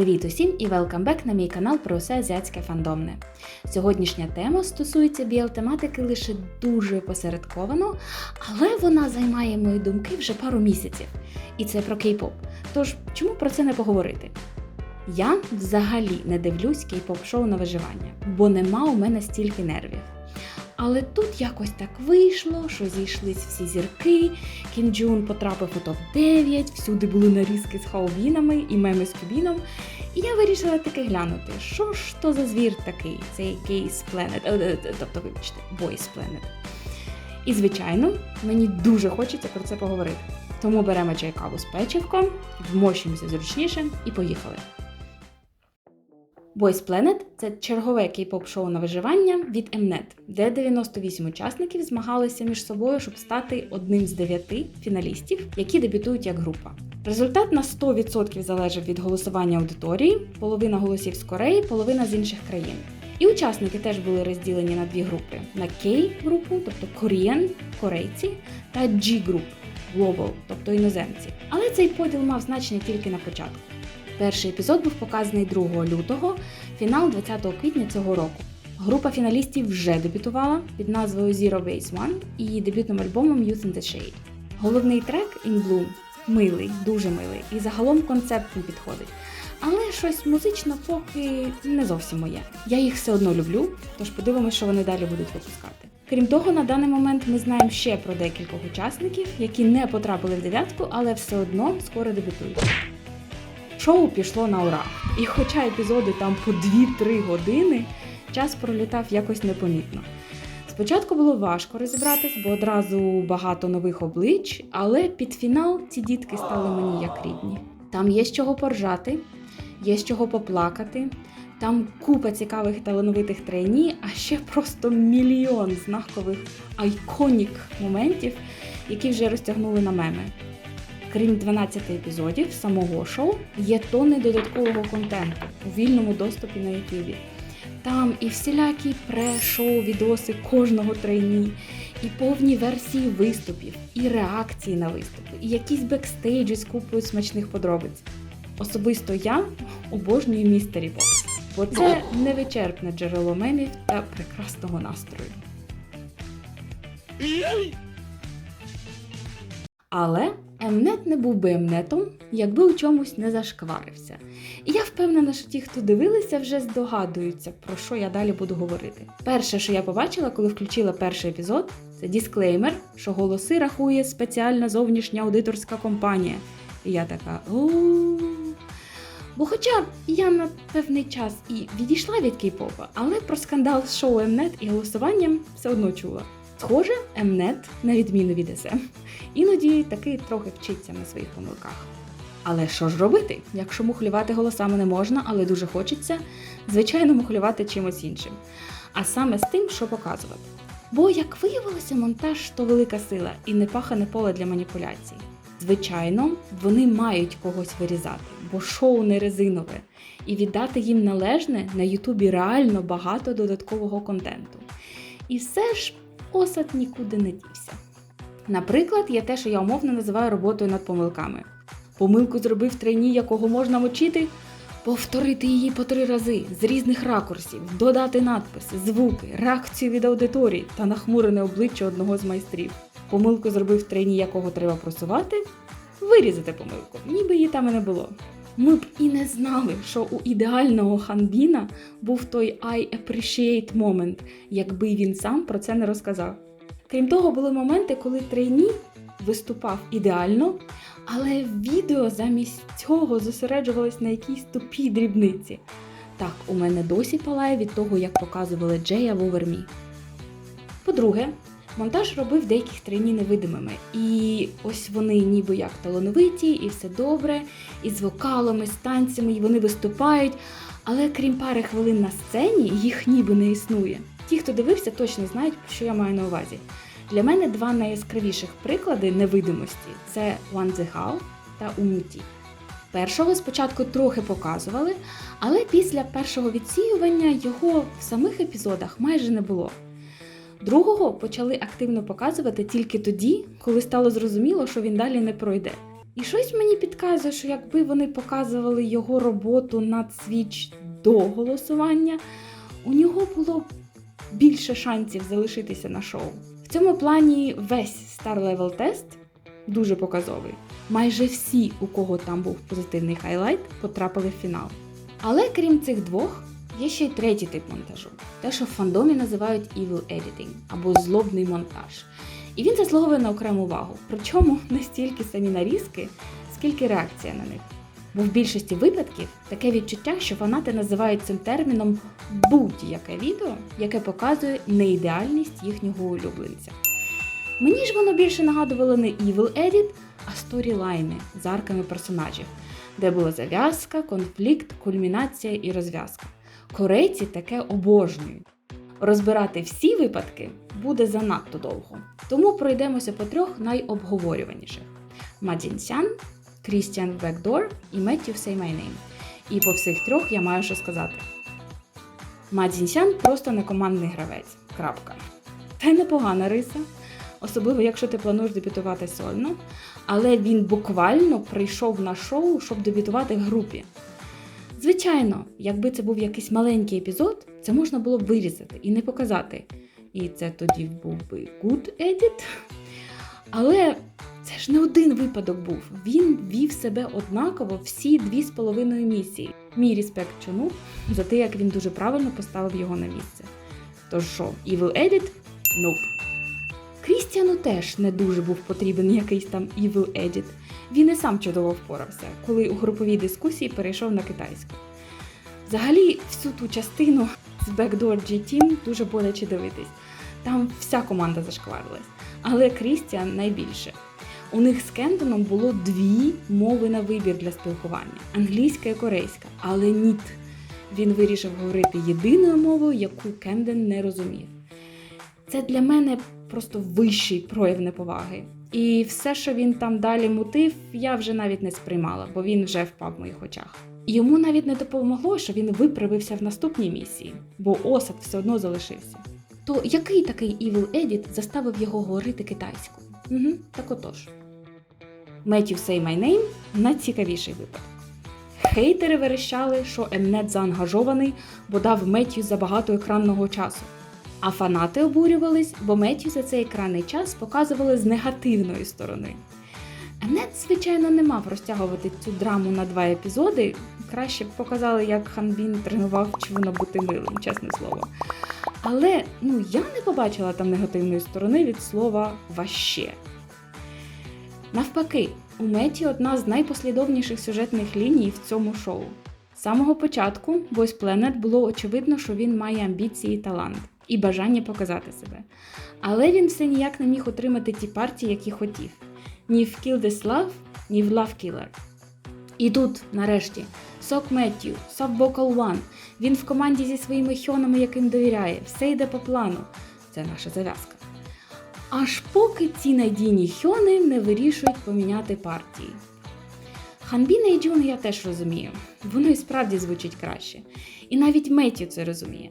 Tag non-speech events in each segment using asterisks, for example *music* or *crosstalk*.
Привіт усім і welcome back на мій канал про усе азіатське фандомне. Сьогоднішня тема стосується біл-тематики лише дуже посередковано, але вона займає мої думки вже пару місяців. І це про кей-поп. Тож чому про це не поговорити? Я взагалі не дивлюсь кей-поп шоу на виживання, бо нема у мене стільки нервів. Але тут якось так вийшло, що зійшлись всі зірки. Кім Джун потрапив у топ-9, всюди були нарізки з хаовінами і меми з кубіном. І я вирішила таки глянути, що ж то за звір такий, цей Кейс Planet, е, тобто, вибачте, Boys Planet. І, звичайно, мені дуже хочеться про це поговорити. Тому беремо чай каву з печивком, вмощуємося зручніше і поїхали. Boys Planet – це чергове кей-поп шоу на виживання від Mnet, де 98 учасників змагалися між собою, щоб стати одним з дев'яти фіналістів, які дебютують як група. Результат на 100% залежав від голосування аудиторії, половина голосів з Кореї, половина з інших країн. І учасники теж були розділені на дві групи: на K-групу, тобто Korean – корейці, та G-груп – Global, тобто іноземці. Але цей поділ мав значення тільки на початку. Перший епізод був показаний 2 лютого, фінал 20 квітня цього року. Група фіналістів вже дебютувала під назвою Zero Base One і дебютним альбомом Youth in the Shade. Головний трек In Bloom милий, дуже милий, і загалом концепт не підходить. Але щось музично поки не зовсім моє. Я їх все одно люблю, тож подивимося, що вони далі будуть випускати. Крім того, на даний момент ми знаємо ще про декількох учасників, які не потрапили в дев'ятку, але все одно скоро дебютують. Шоу пішло на ура. І хоча епізоди там по 2-3 години, час пролітав якось непомітно. Спочатку було важко розібратись, бо одразу багато нових облич, але під фінал ці дітки стали мені як рідні. Там є з чого поржати, є з чого поплакати. Там купа цікавих талановитих трейні, а ще просто мільйон знакових айконік моментів, які вже розтягнули на меми. Крім 12 епізодів самого шоу, є тони додаткового контенту у вільному доступі на Ютубі. Там і всілякі пре-шоу відоси кожного трейні, і повні версії виступів, і реакції на виступи, і якісь бекстейджі з купою смачних подробиць. Особисто я обожнюю містері Бокс, бо це невичерпне джерело мемів та прекрасного настрою. Але Емнет не був би Емнетом, якби у чомусь не зашкварився. І я впевнена, що ті, хто дивилися, вже здогадуються, про що я далі буду говорити. Перше, що я побачила, коли включила перший епізод, це дисклеймер, що голоси рахує спеціальна зовнішня аудиторська компанія. І я така. Бо хоча я на певний час і відійшла від кей-попа, але про скандал з шоу Емнет і голосуванням все одно чула. Схоже, Mnet, на відміну від SM, іноді таки трохи вчиться на своїх помилках. Але що ж робити, якщо мухлювати голосами не можна, але дуже хочеться, звичайно, мухлювати чимось іншим. А саме з тим, що показувати. Бо, як виявилося, монтаж то велика сила і непахане поле для маніпуляцій. Звичайно, вони мають когось вирізати, бо шоу не резинове, і віддати їм належне на Ютубі реально багато додаткового контенту. І все ж осад нікуди не дівся. Наприклад, є те, що я умовно називаю роботою над помилками. Помилку зробив трейні, якого можна мочити, повторити її по три рази з різних ракурсів, додати надписи, звуки, реакцію від аудиторії та нахмурене обличчя одного з майстрів. Помилку зробив трейні, якого треба просувати, вирізати помилку, ніби її там і не було. Ми б і не знали, що у ідеального ханбіна був той I appreciate moment, якби він сам про це не розказав. Крім того, були моменти, коли трейні виступав ідеально, але відео замість цього зосереджувалось на якійсь тупій дрібниці. Так, у мене досі палає від того, як показували Джея в Овермі. По-друге, монтаж робив деяких трені невидимими. І ось вони ніби як талановиті, і все добре, і з вокалами, з танцями, і вони виступають. Але крім пари хвилин на сцені, їх ніби не існує. Ті, хто дивився, точно знають, що я маю на увазі. Для мене два найяскравіших приклади невидимості це One The How та Умуті. Першого спочатку трохи показували, але після першого відсіювання його в самих епізодах майже не було. Другого почали активно показувати тільки тоді, коли стало зрозуміло, що він далі не пройде. І щось мені підказує, що якби вони показували його роботу над Switch до голосування, у нього було б більше шансів залишитися на шоу. В цьому плані весь Star Level тест дуже показовий. Майже всі, у кого там був позитивний хайлайт, потрапили в фінал. Але крім цих двох, є ще й третій тип монтажу те, що в фандомі називають evil editing або злобний монтаж. І він заслуговує на окрему увагу. Причому *laughs* не стільки самі нарізки, скільки реакція на них. Бо в більшості випадків таке відчуття, що фанати називають цим терміном будь-яке відео, яке показує неідеальність їхнього улюбленця. Мені ж воно більше нагадувало не evil edit, а сторілайни з арками персонажів, де була зав'язка, конфлікт, кульмінація і розв'язка. Корейці таке обожнюють. Розбирати всі випадки буде занадто довго, тому пройдемося по трьох найобговорюваніших: Мадзінсян, Крістіан Бекдор і Меттю Say My Name. І по всіх трьох я маю що сказати. Мадзінсян просто не командний гравець. Крапка. Це непогана риса, особливо якщо ти плануєш дебютувати сольно, але він буквально прийшов на шоу, щоб дебютувати в групі. Звичайно, якби це був якийсь маленький епізод, це можна було б вирізати і не показати. І це тоді був би good edit. Але це ж не один випадок був. Він вів себе однаково всі дві з половиною місії. Мій респект чому за те, як він дуже правильно поставив його на місце. Тож що, Evil Edit? Nope. Крістіану теж не дуже був потрібен якийсь там Evil Edit. Він і сам чудово впорався, коли у груповій дискусії перейшов на китайську. Взагалі, всю ту частину з Backdoor G-Team дуже боляче дивитись. Там вся команда зашкварилась, але Крістіан найбільше. У них з Кендоном було дві мови на вибір для спілкування англійська і корейська, але ніт. Він вирішив говорити єдиною мовою, яку Кенден не розумів. Це для мене просто вищий прояв неповаги. І все, що він там далі мутив, я вже навіть не сприймала, бо він вже впав в моїх очах. Йому навіть не допомогло, що він виправився в наступній місії, бо осад все одно залишився. То який такий Evil Edit заставив його говорити китайською? Угу, так отож. Меттів Say My Name найцікавіший випадок. Хейтери верещали, що Емнет заангажований, бо дав Меттю забагато екранного часу. А фанати обурювались, бо Меттю за цей екранний час показували з негативної сторони. Емнет, звичайно, не мав розтягувати цю драму на два епізоди. Краще б показали, як Ханбін тренував Чвуна бути милим, чесне слово. Але ну, я не побачила там негативної сторони від слова ваще. Навпаки, у Меті одна з найпослідовніших сюжетних ліній в цьому шоу. З самого початку Voice Planet було очевидно, що він має амбіції і талант і бажання показати себе. Але він все ніяк не міг отримати ті партії, які хотів. Ні в Kill This Love, ні в Love Killer. І тут, нарешті, Сок Меттью, Сок Vocal One. Він в команді зі своїми хьонами, яким довіряє, все йде по плану. Це наша зав'язка. Аж поки ці надійні хьони не вирішують поміняти партії. Ханбіна і Джун я теж розумію. Воно і справді звучить краще. І навіть Меттю це розуміє.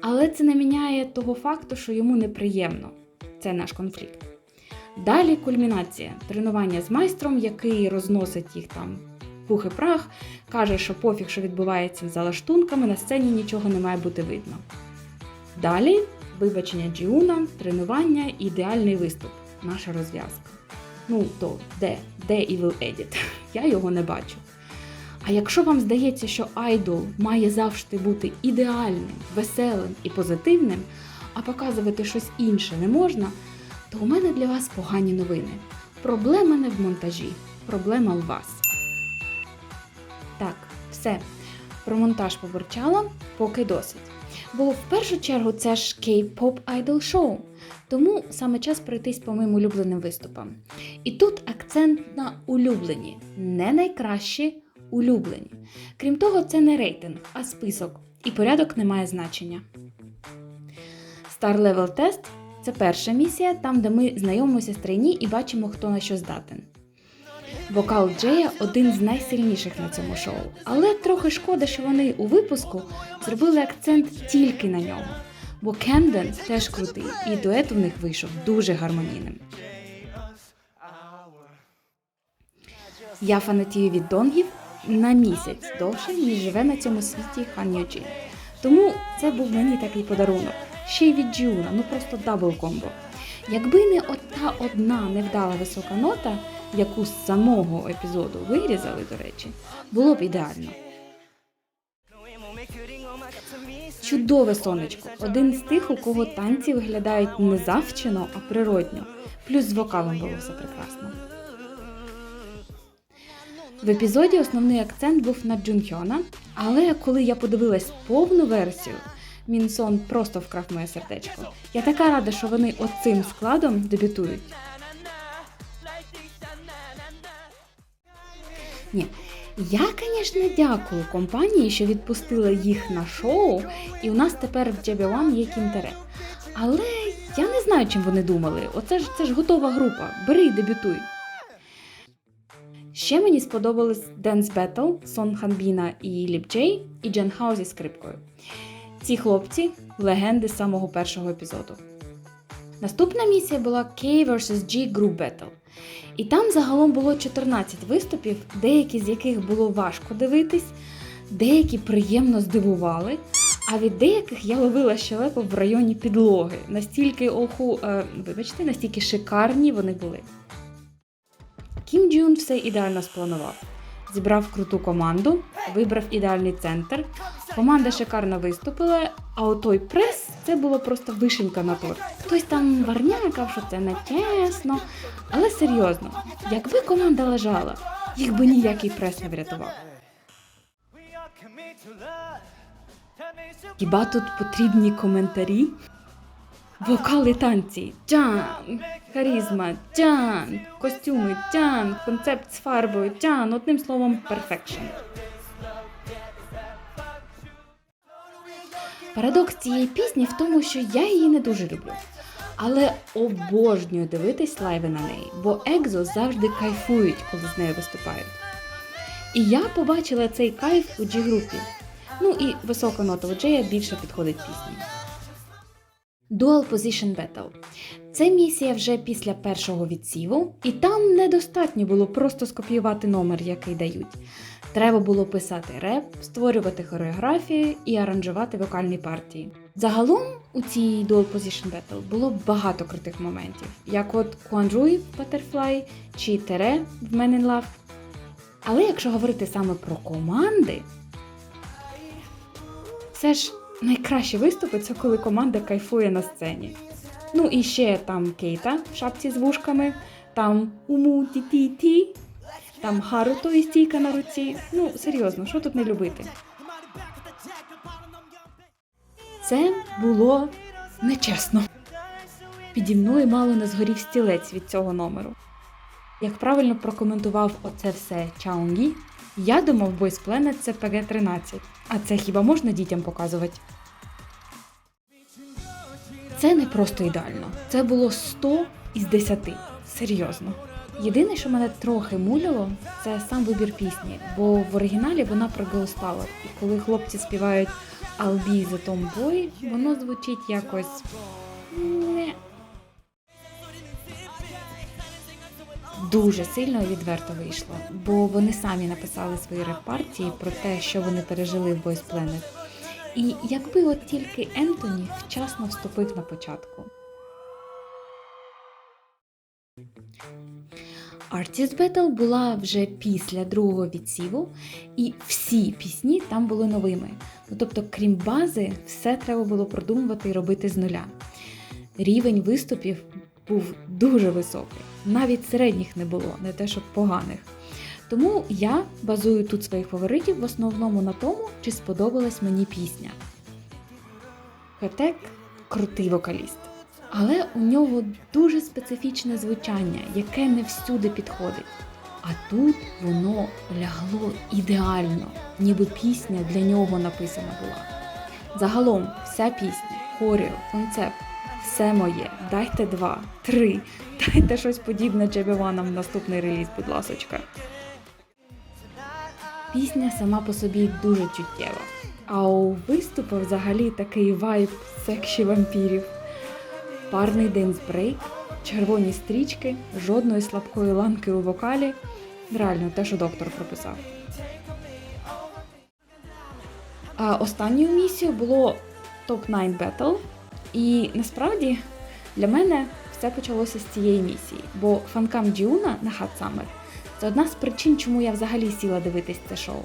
Але це не міняє того факту, що йому неприємно. Це наш конфлікт. Далі кульмінація тренування з майстром, який розносить їх там пух і прах, каже, що пофіг, що відбувається за лаштунками, на сцені нічого не має бути видно. Далі вибачення Джіуна, тренування, ідеальний виступ, наша розв'язка. Ну то де? Де Evil Edit? *laughs* Я його не бачу. А якщо вам здається, що айдол має завжди бути ідеальним, веселим і позитивним, а показувати щось інше не можна, то у мене для вас погані новини. Проблема не в монтажі, проблема в вас. Так, все. Про монтаж побурчала, поки досить. Бо в першу чергу це ж K-pop Idol шоу. Тому саме час пройтись по моїм улюбленим виступам. І тут акцент на улюблені, не найкращі улюблені. Крім того, це не рейтинг, а список, і порядок не має значення. Star Level Test це перша місія, там, де ми знайомимося з трейні і бачимо, хто на що здатен. Вокал Джея один з найсильніших на цьому шоу, але трохи шкода, що вони у випуску зробили акцент тільки на нього. Бо Кемден теж крутий, і дует у них вийшов дуже гармонійним. Я фанатію від донгів на місяць довше, ніж живе на цьому світі Хан Юджін. Тому це був мені такий подарунок. Ще й від Джіуна, ну просто дабл комбо. Якби не ота одна невдала висока нота, яку з самого епізоду вирізали, до речі, було б ідеально. Чудове сонечко. Один з тих, у кого танці виглядають не завчено, а природньо. Плюс з вокалом було все прекрасно. В епізоді основний акцент був на Джунхьона, але коли я подивилась повну версію, Мінсон просто вкрав моє сердечко. Я така рада, що вони оцим складом дебютують. Ні, я, звісно, дякую компанії, що відпустила їх на шоу, і у нас тепер в JB1 є кінтере. Але я не знаю, чим вони думали. Оце ж це ж готова група. Бери і дебютуй. Ще мені сподобалось Dance Battle Сон Ханбіна і Ліп Джей і Джен Хао зі скрипкою. Ці хлопці легенди з самого першого епізоду. Наступна місія була K vs G Group Battle. І там загалом було 14 виступів, деякі з яких було важко дивитись, деякі приємно здивували. А від деяких я ловила щелепу в районі підлоги. Настільки оху, е, вибачте, настільки шикарні вони були. Кім Джун все ідеально спланував. Зібрав круту команду, вибрав ідеальний центр. Команда шикарно виступила, а отой прес це було просто вишенька на торт. Хтось там варнякав, що це не чесно. Але серйозно, якби команда лежала, їх би ніякий прес не врятував. Хіба тут потрібні коментарі? Вокали танці, тян, харізма, тян, костюми, тян, концепт з фарбою, тян, одним словом, перфекшн. Парадокс цієї пісні в тому, що я її не дуже люблю. Але обожнюю дивитись лайви на неї, бо Екзо завжди кайфують, коли з нею виступають. І я побачила цей кайф у G-групі. Ну і висока нота Джея більше підходить пісні. Dual Position Battle. Це місія вже після першого відсіву, і там недостатньо було просто скопіювати номер, який дають. Треба було писати реп, створювати хореографію і аранжувати вокальні партії. Загалом у цій Dual Position Battle було багато крутих моментів, як от Куанджуй в Butterfly чи Тере в Men in Love. Але якщо говорити саме про команди, все ж найкращі виступи це коли команда кайфує на сцені. Ну і ще там Кейта в шапці з вушками, там Уму ті ті ті там Харуто і стійка на руці. Ну, серйозно, що тут не любити? Це було нечесно. Піді мною мало не згорів стілець від цього номеру. Як правильно прокоментував оце все Чаунгі, я думав, Boys Planet це ПГ-13, а це хіба можна дітям показувати? Це не просто ідеально. Це було 100 із 10. Серйозно. Єдине, що мене трохи муляло, це сам вибір пісні, бо в оригіналі вона про Girls І коли хлопці співають I'll be the tomboy, воно звучить якось. Дуже сильно і відверто вийшло, бо вони самі написали свої реп-партії про те, що вони пережили в Boys Planet. І якби от тільки Ентоні вчасно вступив на початку. Artist Battle була вже після другого відсіву, і всі пісні там були новими. Ну, тобто, крім бази, все треба було продумувати і робити з нуля. Рівень виступів був дуже високий, навіть середніх не було, не те, щоб поганих. Тому я базую тут своїх фаворитів в основному на тому, чи сподобалась мені пісня. Хетек крутий вокаліст. Але у нього дуже специфічне звучання, яке не всюди підходить. А тут воно лягло ідеально, ніби пісня для нього написана була. Загалом, вся пісня, хоріо, концепт, все моє. Дайте два, три, дайте щось подібне Джебіванам в наступний реліз, будь ласочка. Пісня сама по собі дуже чуттєва. А у виступу взагалі такий вайб секші вампірів. Парний денс брейк, червоні стрічки, жодної слабкої ланки у вокалі. Реально, те, що доктор прописав. А останньою місією було Top 9 Battle. І насправді для мене все почалося з цієї місії, бо фанкам Джіуна на Hot Summer – це одна з причин, чому я взагалі сіла дивитись це шоу.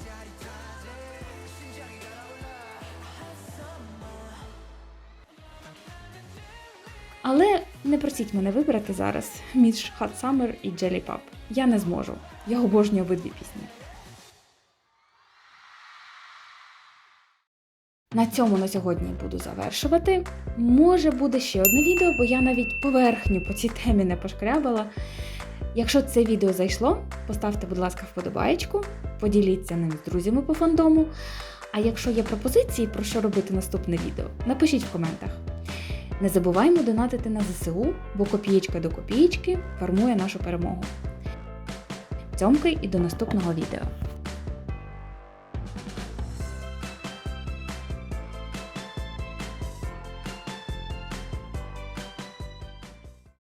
Але не просіть мене вибрати зараз між Hot Summer і Jelly Pop. Я не зможу. Я обожнюю обидві пісні. На цьому на сьогодні буду завершувати. Може буде ще одне відео, бо я навіть поверхню по цій темі не пошкрябала. Якщо це відео зайшло, поставте, будь ласка, вподобаєчку, поділіться ним з друзями по фандому. А якщо є пропозиції, про що робити наступне відео, напишіть в коментах. Не забуваймо донатити на ЗСУ, бо копієчка до копієчки формує нашу перемогу. Цьомки і до наступного відео.